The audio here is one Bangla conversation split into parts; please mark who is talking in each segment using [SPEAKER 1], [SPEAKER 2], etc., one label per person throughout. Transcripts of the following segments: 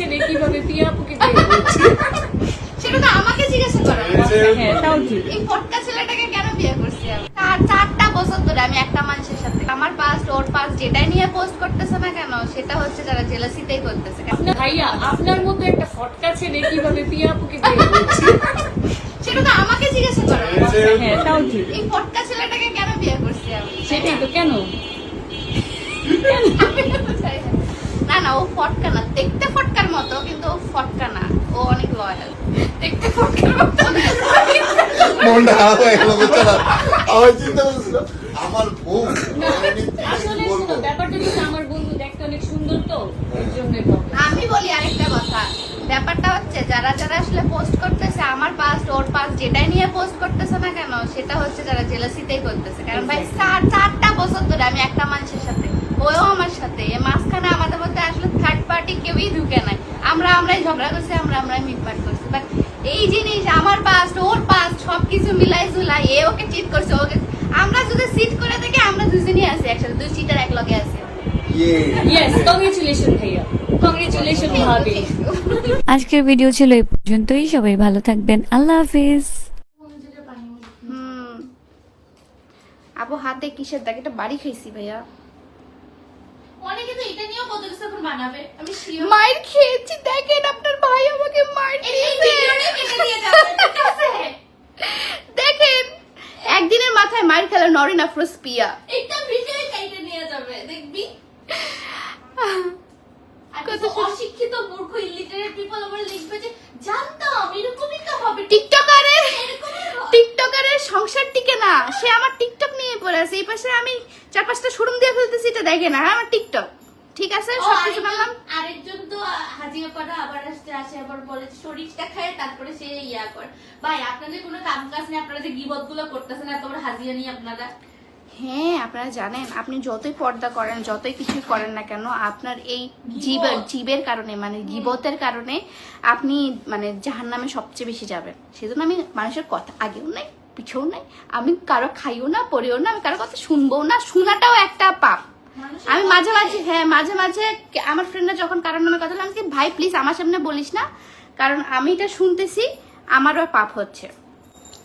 [SPEAKER 1] ছেলে কীভাবে পিয়া আপুকে
[SPEAKER 2] সেটা তো আমাকে জিজ্ঞাসা করা
[SPEAKER 1] হ্যাঁ তাও ঠিক।
[SPEAKER 2] এই ফটকা ছেলেটাকে কেন বিয়ে করছি আমি? চারটা বছর ধরে আমি একটা মানুষের সাথে। আমার পাস্ট ওর পাস্ট যেটাই নিয়ে পোস্ট করতেছে না কেন সেটা হচ্ছে যারা জেলাসিতেই করতেছে।
[SPEAKER 1] ভাইয়া আপনার মতো একটা ফটকা ছেলে কীভাবে পিয়া আপুকে বিয়ে করছে
[SPEAKER 2] সেটা তো আমাকে জিজ্ঞাসা করা
[SPEAKER 1] হ্যাঁ তাও ঠিক।
[SPEAKER 2] এই ফটকা ছেলেটাকে কেন বিয়ে করছি আমি?
[SPEAKER 1] সেটাই তো কেন?
[SPEAKER 2] না। না ও ফটকা না দেখতে ফটকার মতো কিন্তু ও ফটকা না। ও অনেক লয়াল দেখতে ফটকার মতো।
[SPEAKER 3] মনটা খারাপ হয়ে গেল বেচারা আমার চিন্তা করছিল আমার বউ আমি
[SPEAKER 1] আসলে শোনো, ব্যাপারটা কিন্তু আমার বন্ধু দেখতে অনেক সুন্দর তো এর জন্যই
[SPEAKER 2] আমি বলি আরেকটা কথা। ব্যাপারটা হচ্ছে যারা যারা আসলে পোস্ট করতেছে আমার পাস্ট ওর পাস্ট যেটাই নিয়ে পোস্ট করতেছে না কেন সেটা হচ্ছে যারা জেলাসিতেই করতেছে। কারণ ভাই চার চারটা বছর ধরে আমি একটা মানুষের সাথে ওও আমার সাথে। মাঝখানে আমাদের মধ্যে আসলে থার্ড পার্টি কেউই ঢুকে নাই। আমরা আমরাই ঝগড়া করছি আমরা আমরাই মিটমাট করছি। বাট এই জিনিস আমার পাস্ট ওর পাস্ট সবকিছু মিলাই জুলাই এ ওকে চিট করছে ওকে। আমরা যদি সিট করে থাকি আমরা দুজনই আছি একসাথে দুই সিটার এক লগে আছি
[SPEAKER 3] ইয়ে
[SPEAKER 1] ভাইয়া। কংগ্রেচুলেশন ভাবি।
[SPEAKER 4] আজকের ভিডিও ছিল এই পর্যন্তই সবাই ভালো থাকবেন আল্লাহ হাফিজ।
[SPEAKER 2] হুম। আপু হাতে কিসের দাগ? এটা বাড়ি খাইছি ভাইয়া।
[SPEAKER 5] অনেকে তো এটা নিয়েও কত কিছু এখন বানাবে আমি শিওর
[SPEAKER 2] মায়ের খেয়েছি দেখেন আপনার ভাই আমাকে মার দেখেন একদিনের মাথায় মার খেলা নরেন আফরোজ পিয়া।
[SPEAKER 5] একটা ভিডিও কাইটে নিয়ে যাবে দেখবি?
[SPEAKER 2] কত
[SPEAKER 5] অশিক্ষিত মূর্খ ইলিটারেট পিপল আবার লিখবে যে জানতাম এরকমই তো হবে
[SPEAKER 2] টিকটকারে
[SPEAKER 5] এরকমই হয়।
[SPEAKER 2] টিকটকারের সংসার টিকে না সে আমার টিকটক নিয়ে পড়ে আছে এই পাশে আমি চার পাঁচটা শোরুম দিয়ে ফেলতেছি এটা দেখে না হ্যাঁ, আমার টিকটক ঠিক আছে? সবকিছু
[SPEAKER 5] আরেকজন- আরেকজন তো হাজিয়া করা আবার আসতে আসে আবার বলে শরীরটা খায় তারপরে সে ইয়া করে। ভাই আপনাদের কোনো কাম কাজ নেই আপনারা যে গিবতগুলো করতেছেন এত বড় হাজিয়া নিয়ে আপনারা।
[SPEAKER 2] হ্যাঁ আপনারা জানেন আপনি যতই পর্দা করেন যতই কিছু করেন না কেন আপনার এই জীবের জীবের কারণে মানে গিবতের কারণে আপনি মানে জাহান নামে সবচেয়ে বেশি যাবেন। সেজন্য আমি মানুষের কথা আগেও নাই পিছেও নাই। আমি কারও খাইও না পড়েও না আমি কারও কথা শুনব না শোনাটাও একটা পাপ। আমি মাঝে মাঝে হ্যাঁ মাঝে মাঝে আমার ফ্রেন্ডরা যখন কারোর নামে কথা বলে আমি বলি, ভাই প্লিজ আমার সামনে বলিস না। কারণ আমি এটা শুনতেছি আমারও পাপ হচ্ছে।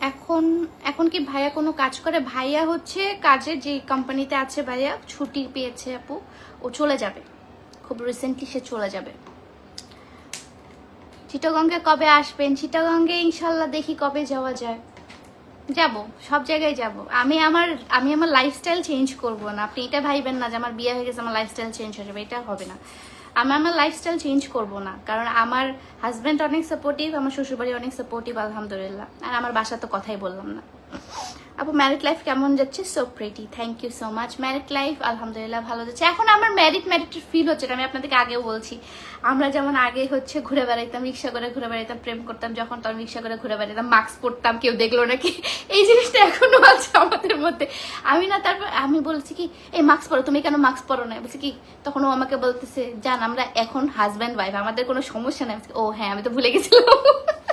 [SPEAKER 2] এখন এখন কি ভাইয়া কোনো কাজ করে? ভাইয়া হচ্ছে কাজে যে কোম্পানিতে আছে ভাইয়া ছুটি পেয়েছে আপু ও চলে যাবে। খুব রিসেন্টলি সে চলে যাবে। চিটাগঙ্গে কবে আসবেন? চিটাগঙ্গে ইনশাল্লাহ দেখি কবে যাওয়া যায়। যাব, সব জায়গায় যাব। আমি আমার আমি আমার লাইফস্টাইল চেঞ্জ করব না। আপনি এটা ভাইবেন না যে আমার বিয়ে হয়ে গেছে, আমার লাইফস্টাইল চেঞ্জ হয়ে যাবে, এটা হবে না। আমি আমার লাইফস্টাইল চেঞ্জ করব না, কারণ আমার হাজব্যান্ড অনেক সাপোর্টিভ আমার শ্বশুরবাড়ি অনেক সাপোর্টিভ আলহামদুলিল্লাহ। আর আমার বাসা তো কথাই বললাম না। আপু ম্যারিড লাইফ কেমন যাচ্ছে? So pretty thank you so much married life আলহামদুলিল্লাহ ভালো যাচ্ছে। এখন আমার ম্যারিড ম্যারিড ফিল হচ্ছে আমি আপনাদেরকে আগেও বলছি। আমরা যেমন আগে হচ্ছে ঘুরে বেড়াইতাম, রিক্সা করে ঘুরে বেড়াইতাম, প্রেম করতাম, যখন তখন রিক্সা করে ঘুরে বেড়াইতাম মাস্ক পরতাম, কেউ দেখল নাকি এই জিনিসটা এখনও আছে আমাদের মধ্যে। আমি না, তারপর আমি বলছি কি, এই মাস্ক পরো, তুমি কেন মাস্ক পরো না? বলছি কি, তখন ও আমাকে বলতেছে, জান, আমরা এখন হাজব্যান্ড ওয়াইফ আমাদের কোনো সমস্যা নেই। ও হ্যাঁ আমি তো ভুলে গেছিলাম।